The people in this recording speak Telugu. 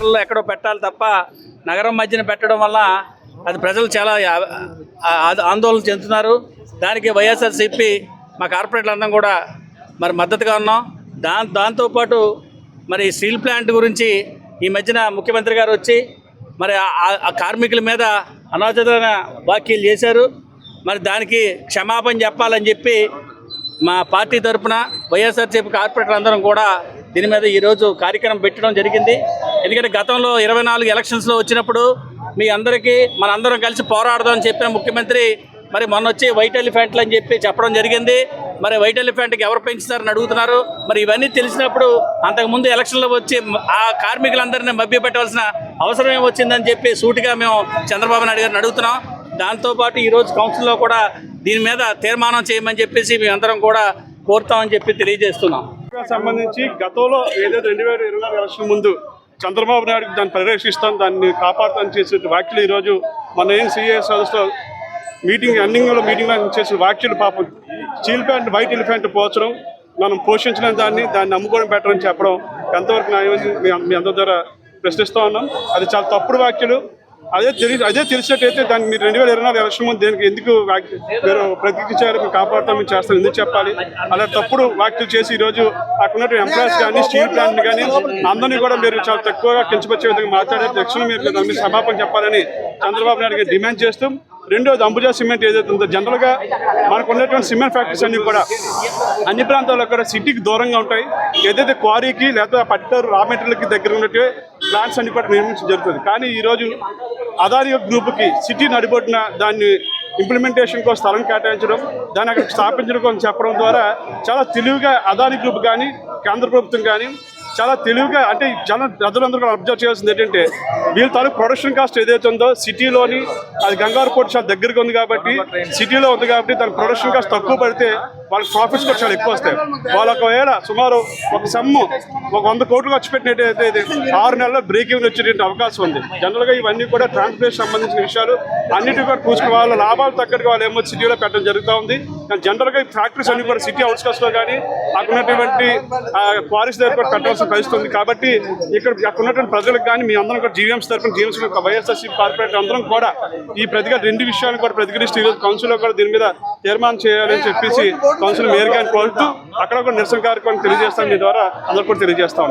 సెంటర్లో ఎక్కడో పెట్టాలి తప్ప నగరం మధ్యన పెట్టడం వల్ల అది ప్రజలు చాలా ఆ- ఆందోళన చెందుతున్నారు. దానికి వైఎస్ఆర్సీపీ మా కార్పొరేట్లు అందరం కూడా మరి మద్దతుగా ఉన్నాం. దా దాంతోపాటు మరి స్టీల్ ప్లాంట్ గురించి ఈ మధ్యన ముఖ్యమంత్రి గారు వచ్చి మరి ఆ- ఆ- కార్మికుల మీద అనాచరణ వ్యాఖ్యలు చేశారు. మరి దానికి క్షమాపణ చెప్పాలని చెప్పి మా పార్టీ తరఫున వైఎస్ఆర్సీపీ కార్పొరేటర్ అందరం కూడా దీని మీద ఈరోజు కార్యక్రమం పెట్టడం జరిగింది. ఎందుకంటే గతంలో ఇరవై నాలుగు ఎలక్షన్స్లో వచ్చినప్పుడు మీ అందరికీ మన అందరం కలిసి పోరాడదాం అని చెప్పిన ముఖ్యమంత్రి మరి మొన్న వచ్చి వైట్ ఎలిఫెంట్లు అని చెప్పి చెప్పడం జరిగింది. మరి వైట్ ఎలిఫెంట్కి ఎవరు పెంచుతారని అడుగుతున్నారు. మరి ఇవన్నీ తెలిసినప్పుడు అంతకుముందు ఎలక్షన్లో వచ్చి ఆ కార్మికులందరినీ మభ్యపెట్టవలసిన అవసరం ఏమొచ్చిందని చెప్పి సూటిగా మేము చంద్రబాబు నాయుడు గారిని అడుగుతున్నాం. దాంతోపాటు ఈరోజు కౌన్సిల్లో కూడా దీని మీద తీర్మానం చేయమని చెప్పేసి మేమందరం కూడా కోరుతామని చెప్పి తెలియజేస్తున్నాం. సంబంధించి గతంలో ఏదైతే రెండు వేల ఇరవై ఎలక్షన్ ముందు చంద్రబాబు నాయుడు దాన్ని పరిరక్షిస్తాను దాన్ని కాపాడుతాను చేసిన వ్యాఖ్యలు ఈరోజు మన ఏం సీఎస్ సదస్సులో మీటింగ్ ఎండింగ్లో మీటింగ్లో చేసిన వ్యాఖ్యలు పాపం స్టీల్ ప్యాంట్ వైట్ ఎలిఫెంట్ పోచడం మనం పోషించిన దాన్ని దాన్ని అమ్ముకోవడం బెటర్ అని చెప్పడం ఎంతవరకు న్యాయం మీ అందరి ద్వారా ప్రశ్నిస్తూ ఉన్నాం. అది చాలా తప్పుడు వ్యాఖ్యలు. అదే తెలి అదే తెలిసినట్టయితే దాన్ని మీరు రెండు వేల ఇరవై నాలుగు ఎలక్షన్ ముందు దేనికి ఎందుకు వ్యాఖ్య- మీరు కాపాడుతాం మేము చేస్తాం ఎందుకు చెప్పాలి? అలా తప్పుడు వ్యాఖ్యలు చేసి ఈరోజు అక్కడ ఎంప్లాయీస్ కానీ స్టీల్ ప్లాంట్ కానీ అందరినీ కూడా మీరు చాలా తక్కువగా కించపరిచే విధంగా మాట్లాడే తక్షణం మీరు దాని చెప్పాలని చంద్రబాబు నాయుడు గారు డిమాండ్ చేస్తూ రెండోది అంబుజా సిమెంట్ ఏదైతే ఉందో జనరల్గా మనకు ఉన్నటువంటి సిమెంట్ ఫ్యాక్టరీస్ అన్ని కూడా అన్ని ప్రాంతాల్లో కూడా సిటీకి దూరంగా ఉంటాయి. ఏదైతే క్వారీకి లేదా పట్టర్ రా మెటీరియల్కి దగ్గర ఉన్నట్టు ప్లాంట్స్ అన్ని కూడా నిర్మించడం జరుగుతుంది. కానీ ఈరోజు అదాని గ్రూప్కి సిటీ నడిబొట్టిన దాన్ని ఇంప్లిమెంటేషన్ కోసం స్థలం కేటాయించడం దాన్ని అక్కడ స్థాపించడం కోసం చెప్పడం ద్వారా చాలా తెలివిగా అదాని గ్రూప్ కానీ కేంద్ర ప్రభుత్వం కానీ చాలా తెలివిగా అంటే జన ప్రజలందరూ కూడా అబ్జర్వ్ చేయాల్సింది ఏంటంటే వీళ్ళ తాలూకు ప్రొడక్షన్ కాస్ట్ ఏదైతే ఉందో సిటీలోని అది గంగారు పోర్ట్ చాలా దగ్గరగా ఉంది కాబట్టి సిటీలో ఉంది కాబట్టి దాని ప్రొడక్షన్ కాస్ట్ తక్కువ పడితే వాళ్ళకి ప్రాఫిట్స్ కూడా చాలా ఎక్కువ వస్తాయి వాళ్ళు ఒకవేళ సుమారు ఒక సమ్ము ఒక వంద కోట్లు ఖర్చు పెట్టినట్టయితే ఇది ఆరు నెలల బ్రేక్ ఈవెన్ వచ్చేటువంటి అవకాశం ఉంది. జనరల్గా ఇవన్నీ కూడా ట్రాన్స్పోర్టేషన్ సంబంధించిన విషయాలు అన్నిటి కూడా చూసుకుని వాళ్ళ లాభాలు తగ్గట్టుగా వాళ్ళు ఏమో సిటీలో పెట్టడం జరుగుతూ ఉంది. కానీ జనరల్గా ఈ ఫ్యాక్టరీస్ అన్ని కూడా సిటీ అవుట్స్కట్స్లో కానీ అక్కడ ఉన్నటువంటి క్వారీస్ దగ్గర కూడా పెట్టాల్సిన పరిస్థితి ఉంది. కాబట్టి ఇక్కడ అక్కడ ఉన్నటువంటి ప్రజలకు కానీ మీ అందరం కూడా జీవీఎంస్ తరఫున జీవీఎంస్ వైఎస్ఆర్సీ కార్పొరేట్ అందరం కూడా కూడా ఈ ప్రతిగా రెండు విషయాలు కూడా ప్రతిఘటిస్తూ ఈరోజు కౌన్సిల్లో కూడా దీని మీద తీర్మానం చేయాలని చెప్పేసి కౌన్సిల్ మేయర్ గారిని కోరుతూ అక్కడ కూడా నిరసన కార్యక్రమం తెలియజేస్తాం మీ ద్వారా అందరూ కూడా తెలియజేస్తాం